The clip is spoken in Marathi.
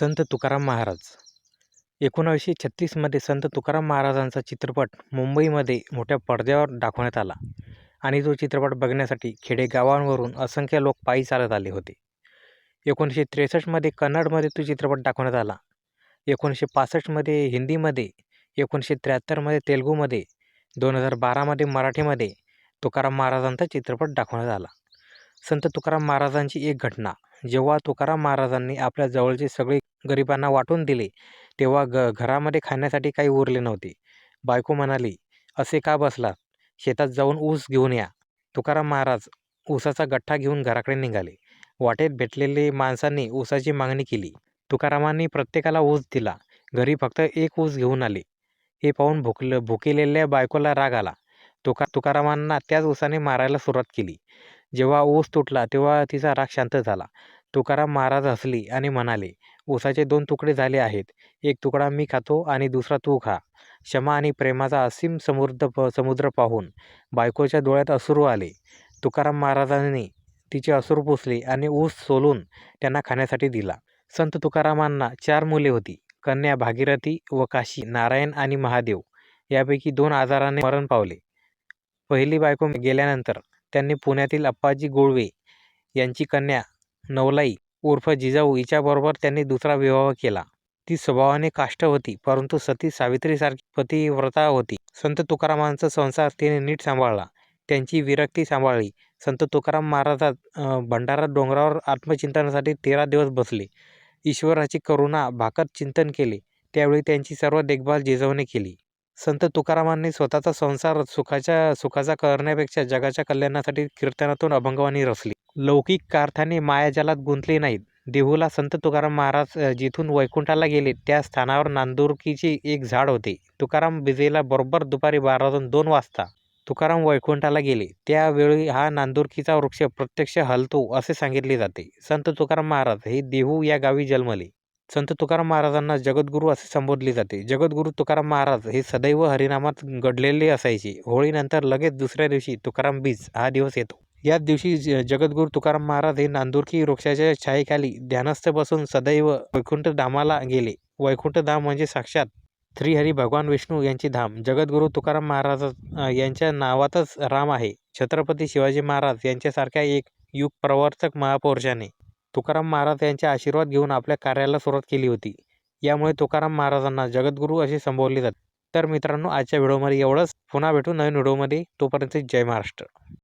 संत तुकाराम महाराज. एकोणावीसशे छत्तीसमध्ये संत तुकाराम महाराजांचा चित्रपट मुंबईमध्ये मोठ्या पडद्यावर दाखवण्यात आला आणि तो चित्रपट बघण्यासाठी खेडेगावांवरून असंख्य लोक पायी चालत आले होते. एकोणीसशे त्रेसष्टमध्ये कन्नडमध्ये तो चित्रपट दाखवण्यात आला. एकोणीसशे पासष्टमध्ये हिंदीमध्ये एकोणीसशे त्र्याहत्तरमध्ये तेलुगूमध्ये दोन हजार बारामध्ये मराठीमध्ये तुकाराम महाराजांचा चित्रपट दाखवण्यात आला. संत तुकाराम महाराजांची एक घटना जेव्हा तुकाराम महाराजांनी आपल्या जवळचे सगळे गरिबांना वाटून दिले तेव्हा ग घरामध्ये खाण्यासाठी काही उरले नव्हते. बायको म्हणाली असे का बसलात? शेतात जाऊन ऊस घेऊन या. तुकाराम महाराज ऊसाचा गठ्ठा घेऊन घराकडे निघाले. वाटेत भेटलेले माणसांनी ऊसाची मागणी केली. तुकारामांनी प्रत्येकाला ऊस दिला. घरी फक्त एक ऊस घेऊन आले. हे पाहून भुकल भुकेलेल्या बायकोला राग आला. तुका तुकारामांना त्याच ऊसाने मारायला सुरुवात केली. जेव्हा ऊस तुटला तेव्हा तिचा राग शांत झाला. तुकाराम महाराज हसली आणि म्हणाले ऊसाचे दोन तुकडे झाले आहेत. एक तुकडा मी खातो आणि दुसरा तू खा. क्षमा आणि प्रेमाचा असीम समृद्ध प समुद्र पाहून बायकोच्या डोळ्यात अश्रू आले. तुकाराम महाराजांनी तिचे अश्रू पुसले आणि ऊस सोलून त्यांना खाण्यासाठी दिला. संत तुकारामांना चार मुले होती. कन्या भागीरथी व काशी नारायण आणि महादेव. यापैकी दोन आजाराने मरण पावले. पहिली बायको गेल्यानंतर त्यांनी पुण्यातील अप्पाजी गोळवे यांची कन्या नवलाई उर्फ जिजाऊ हिच्याबरोबर त्यांनी दुसरा विवाह केला. ती स्वभावाने काष्ट होती परंतु सती सावित्रीसारखी पतिव्रता होती. संत तुकारामांचा संसार तिने नीट सांभाळला. त्यांची विरक्ती सांभाळली. संत तुकाराम महाराजात भंडारा डोंगरावर आत्मचिंतनासाठी तेरा दिवस बसले. ईश्वराची करुणा भाकत चिंतन केले. त्यावेळी त्यांची सर्व देखभाल जिजाऊने केली. संत तुकारामांनी स्वतःचा संसार सुखाच्या सुखाचा करण्यापेक्षा जगाच्या कल्याणासाठी कीर्तनातून अभंगवाणी रचली. लौकिक कारथाने मायाजालात गुंतली नाहीत. देहूला संत तुकाराम महाराज जिथून वैकुंठाला गेले त्या स्थानावर नांदुरकीचे एक झाड होते. तुकाराम विजेला बरोबर दुपारी बारातून दोन वाजता तुकाराम वैकुंठाला गेले. त्यावेळी हा नांदुरकीचा वृक्ष प्रत्यक्ष हलतो असे सांगितले जाते. संत तुकाराम महाराज हे देहू या गावी जन्मले. संत तुकाराम महाराजांना जगद्गुरू असे संबोधले जाते. जगद्गुरू तुकाराम महाराज हे सदैव हरिनामात घडलेले असायचे. होळीनंतर लगेच दुसऱ्या दिवशी तुकाराम बीज हा दिवस येतो. याच दिवशी ज जगद्गुरू तुकाराम महाराज हे नांदुरकी वृक्षाच्या छायेखाली ध्यानस्थ बसून सदैव वैकुंठ धामाला गेले. वैकुंठ धाम म्हणजे साक्षात श्रीहरी भगवान विष्णू यांची धाम. जगद्गुरू तुकाराम महाराज यांच्या नावातच राम आहे. छत्रपती शिवाजी महाराज यांच्यासारख्या एक युग प्रवर्तक महापुरुषाने तुकाराम महाराज यांचे आशीर्वाद घेऊन आपल्या कार्याला सुरुवात केली होती. यामुळे तुकाराम महाराजांना जगद्गुरू असे संबोधले जाते. तर मित्रांनो आजच्या व्हिडिओमध्ये एवढंच. पुन्हा भेटू नवीन व्हिडिओमध्ये. तोपर्यंत जय महाराष्ट्र.